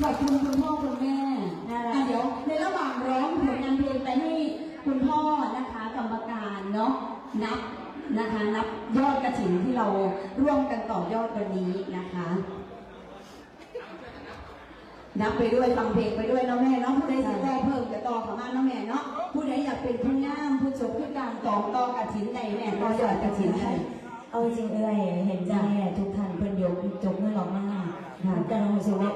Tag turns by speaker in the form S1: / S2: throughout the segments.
S1: ขอบคุณคุณพ่อคุณแม่
S2: น่ารัก
S1: อะเดี๋ยวในระหว่างร้องผลงานเพลงไปให้คุณพ่อนะคะกรรมการเนาะนับนะคะนับยอดกระถิ่นที่เราร่วมกันต่อยอดวันนี้นะคะ นับไปด้วยฟังเพลงไปด้วยเนาะแม่เนาะผู้ใดจะได้เพิ่มจะต่อเขามาเนาะแม่เนาะผู้ใดอยากเป็นผู้ย่ามผู้จบผู้การต่อต่อกระถินในแม่ต่อยอดกระถินให้
S2: เอาจริงเอ้ยเห็นใจแม่ทุกท่านเพิ่นยกจบเงินหรอกมากค่ะแต่เรารู้สึกว่า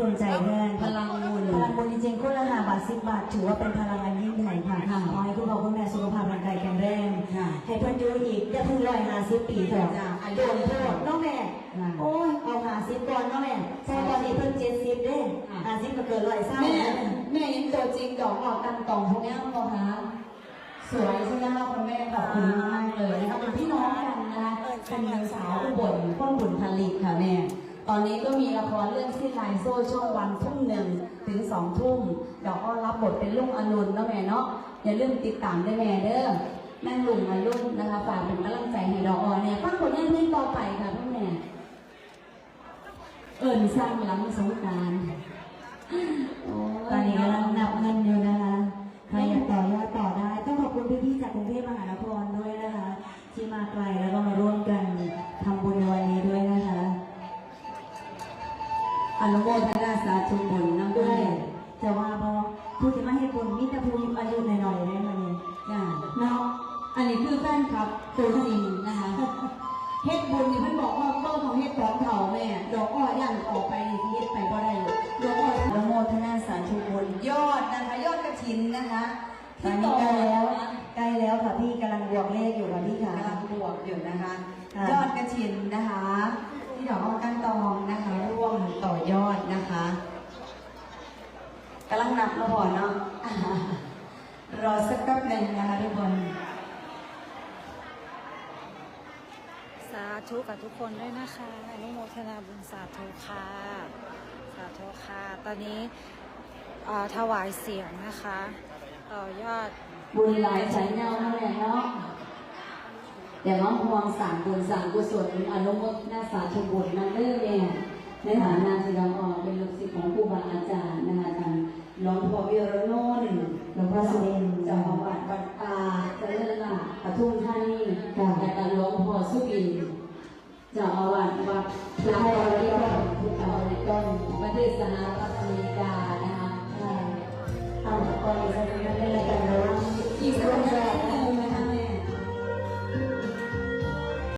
S2: ปลื้มใจแทน
S1: พลังบุญ
S2: พลังบุญจริงๆคนละห้าบาทสิบบาท ถือว่าเป็นพลังอันยิ่งใหญ่ค่ะ
S1: ค่ะ
S2: ขอให้คุณพ่อคุณแม่สุขภาพร่างกายแข็งแรง
S1: ค่ะ
S2: ให้เพิ่นอยู่อีกอย่าเพิ่งร้อยห้าสิบปีเถอะ
S1: จ้ะอายุ
S2: โดนโทษน้องแม่
S1: ค่ะ
S2: โอ้ยเอาห้าสิบก่อนเน้องแม่ใช่ตอนนี้เพิ่นเจ็ดสิบเด้
S1: ค่ะ
S2: ห้าสิบก็เกินร้อยเศร้า
S1: แม่
S2: แล้ว
S1: แม่ยังตัวจริงดอกออกกันตองพวกนี้มั้งคะสวยใช่ไหมคะคุณแม่ขอบคุณมากเลยนะคะเป็นพี่น้องกันนะคะเป็นสาวอุบลพ่อบุญผลิตค่ะแม่ ตอนนี้ก็มีละครเรื่องสิ้นลายโซ่ช่องวันทุ่มหนึ่งถึงสองทุ่มดอกก็รับบทเป็นลุงอนุนเนาะแม่เนาะอย่าลืมติดตามด้วยแม่เด้อแม่ลุงอนุนนะคะฝากเป็นกำลังใจให้ดอกออเนี่ยฟังผลงานเพลงต่อไปค่ะพ่อแม่เอิญสร้างหลังสงกราร
S2: ตอนนี้กำลัง
S1: สาธุบุญน้ำ
S2: ด้
S1: ด้
S2: ว
S1: วยย
S2: จะว่าพอผู้ที่มาให้บุญมิตรภูมิอายุหน่อยๆได้ไหมเนี่ย
S1: จ้าเนาะอันนี้คือแฟนคลับตัวจริงนะคะเฮ็ดบุญนี่เพิ่นบอกว่าเบิ่งของเฮ็ดของเถ่าแม่ดอกอ้อย่านออกไปนี่สิเฮ็ดไปบ่ได้เลยดอกอ้ออนุโมทนาสาธุบุญยอดนะคะยอดกระถินนะคะ
S2: ตอนนี้ใกล้แล้วใกล้แล้วค่ะพี่กำลังบวกเลขอยู่ค่ะพี่ค่ะ
S1: กำลังบวกอยู่นะคะ
S2: ค่ะ
S1: ยอดกระถินนะคะ ที่ดอกอ้อกันตองนะคะ ร่วมต่อยอดนะคะ กำลังนับแล้วพอเนาะอ่ารอสักแป๊บหนึ่งนะคะทุกคน
S3: สาธุกับทุกคนด้วยนะคะอนุโมทนาบุญสาธุค่ะสาธุค่ะตอนนี้เอ่อถวายเสียงนะคะต่อยอด
S1: บุญหลายสายเงาเท่าไหร่เนาะเดี๋ยวน้องพวงสั่งบุญสั่งกุศลอนุโมทนาสาธุบุญนั่นเรื่องเนี่ยในฐานะ พ่อวิรโนนท์
S2: หลวงพ่อสุรินทร์
S1: เจ้าอาวาสวัดป่าเจริญล่ะปทุมธานีและก็หลวงพ่อสุบินเจ้าอาวาสวัดพระบรมพุทธ